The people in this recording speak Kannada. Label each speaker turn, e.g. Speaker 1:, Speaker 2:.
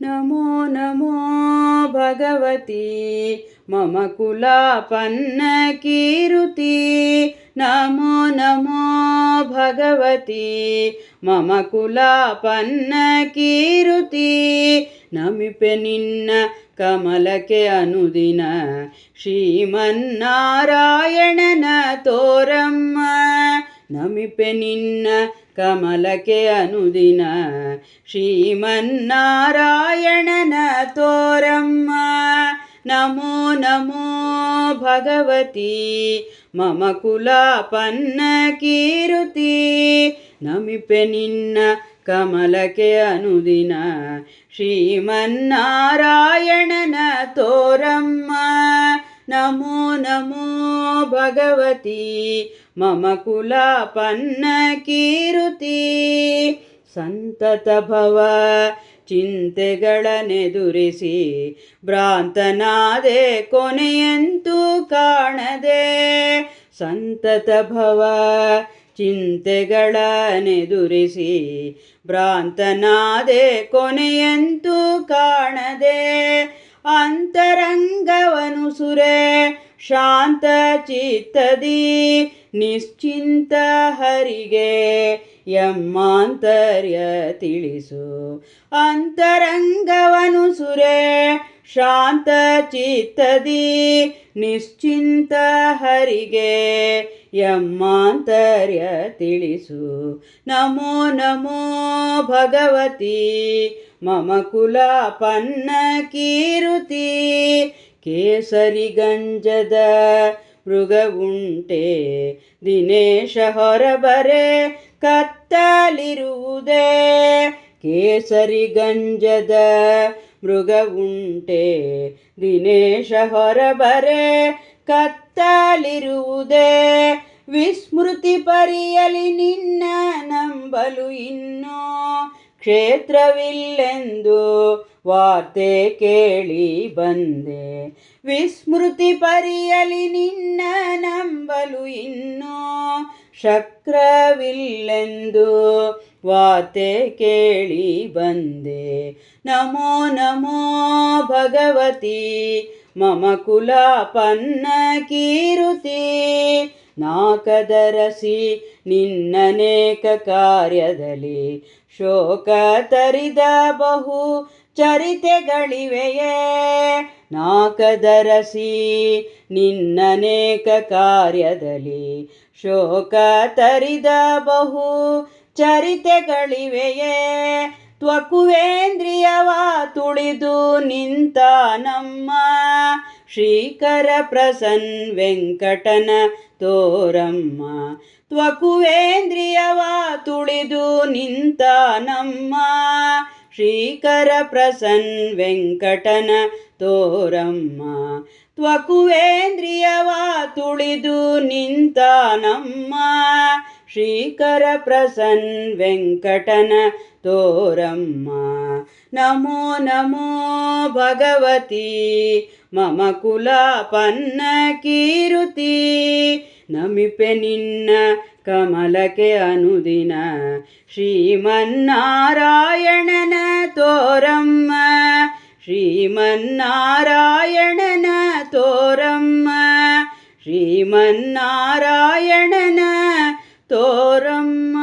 Speaker 1: ನಮೋ ನಮೋ ಭಗವತಿ, ಮಮ ಕುಲಾಪನ್ನ ಕೀರುತಿ. ನಮೋ ನಮೋ ಭಗವತಿ, ಮಮ ಕುಲಾಪನ್ನ ಕೀರುತಿ. ನಮಿಪೆ ನಿನ್ನ ಕಮಲಕ್ಕೆ ಅನುದಿನ ಶ್ರೀಮನ್ನಾರಾಯಣನ ತೋರಮ್ಮ ನಮಿಪೆ ನಿನ್ನ ಕಮಲಕ್ಕೆ ಅನುದಿನ. ಶ್ರೀಮನ್ನಾರಾಯಣನ ತೋರಮ್ಮ. ನಮೋ ನಮೋ ಭಗವತಿ. ಮಮ ಕುಲಾಪನ್ನ ಕೀರುತಿ. ನಮಿಪೆ ನಿನ್ನ ಕಮಲಕ್ಕೆ ಅನುದಿನ. ಶ್ರೀಮನ್ನಾರಾಯಣನ ತೋರಮ್ಮ. ನಮೋ ನಮೋ ಭಗವತಿ ಮಮ ಕುಲಾಪನ್ನ ಕೀರುತಿ ಸಂತತ ಭವ ಚಿಂತೆಗಳನ್ನೆದುರಿಸಿ ಭ್ರಾಂತನಾದೆ ಕೊನೆಯಂತೂ ಕಾಣದೆ ಸಂತತ ಭವ ಚಿಂತೆಗಳನ್ನೆದುರಿಸಿ ಭ್ರಾಂತನಾದೆ ಕೊನೆಯಂತೂ ಕಾಣದೆ ಅಂತರಂಗವನು ಸುರೆ ಶಾಂತ ಚಿತ್ತದಿ ನಿಶ್ಚಿಂತ ಹರಿಗೆ ಎಮ್ಮಾಂತರ್ಯ ತಿಳಿಸು. ಅಂತರಂಗವನು ಸುರೆ ಶಾಂತ ಚಿತ್ತದಿ ನಿಶ್ಚಿಂತ ಹರಿಗೆ ಯಮ್ಮಾಂತರ್ಯ ತಿಳಿಸು. ನಮೋ ನಮೋ ಭಗವತಿ, ಮಮ ಕುಲಾಪನ್ನ ಕೀರುತಿ, ಕೇಸರಿ ಗಂಜದ ಮೃಗ ಉಂಟೆ ದಿನೇಶ ಹೊರಬರೆ ಕತ್ತಲಿರುವುದೇ, ಕೇಸರಿ ಗಂಜದ ಮೃಗ ಉಂಟೆ ದಿನೇಶ ಹೊರಬರೆ, ಕತ್ತಲಿರುವುದೇ. ವಿಸ್ಮೃತಿ ಪರಿಯಲಿ ನಿನ್ನ ನಂಬಲು ಇನ್ನೂ ಕ್ಷೇತ್ರವಿಲ್ಲೆಂದು ವಾರ್ತೆ ಕೇಳಿ ಬಂದೆ. ವಿಸ್ಮೃತಿ ಪರಿಯಲಿ ನಿನ್ನ ನಂಬಲು ಇನ್ನೂ ಶಕ್ರವಿಲ್ಲೆಂದು ವಾರ್ತೆ ಕೇಳಿ ಬಂದೆ. ನಮೋ ನಮೋ ಭಗವತಿ, ಮಮ ಕುಲಾಪನ್ನ ಕೀರುತಿ. ನಾಕದರಸಿ ನಿನ್ನನೇಕ ಕಾರ್ಯದಲ್ಲಿ ಶೋಕ ತರಿದ ಬಹು ಚರಿತೆಗಳಿವೆಯೇ. ನಾಕದರಸಿ ನಿನ್ನನೇಕ ಕಾರ್ಯದಲ್ಲಿ ಶೋಕ ತರಿದ ಬಹು ಚರಿತೆಗಳಿವೆಯೇ? ತ್ವಕುವೇಂದ್ರಿಯವ ತುಳಿದು ನಿಂತ ನಮ್ಮ ಶ್ರೀಕರ ಪ್ರಸನ್ ವೆಂಕಟನ ತೋರಮ್ಮ. ತ್ವಕುವೇಂದ್ರಿಯವ ತುಳಿದು ನಿಂತ ನಮ್ಮ ಶ್ರೀಕರ ಪ್ರಸನ್ ವೆಂಕಟನ ತೋರಮ್ಮ. ತ್ವಕುವೇಂದ್ರಿಯವ ತುಳಿದು ನಿಂತ ನಮ್ಮ ಶ್ರೀಕರ ಪ್ರಸನ್ ವೆಂಕಟನ ತೋರಮ್ಮ. ನಮೋ ನಮೋ ಭಗವತಿ. ಮಮ ಕುಲಾಪನ್ನ ಕೀರುತಿ. ನಮಿಪೆ ನಿನ್ನ ಕಮಲಕ್ಕೆ ಅನುದಿನ. ಶ್ರೀಮನ್ನಾರಾಯಣನ ತೋರಮ್ಮ. ಶ್ರೀಮನ್ನಾರಾಯಣನ ತೋರಮ್ಮ. ಶ್ರೀಮನ್ನಾರಾಯಣನ తోరమ్మ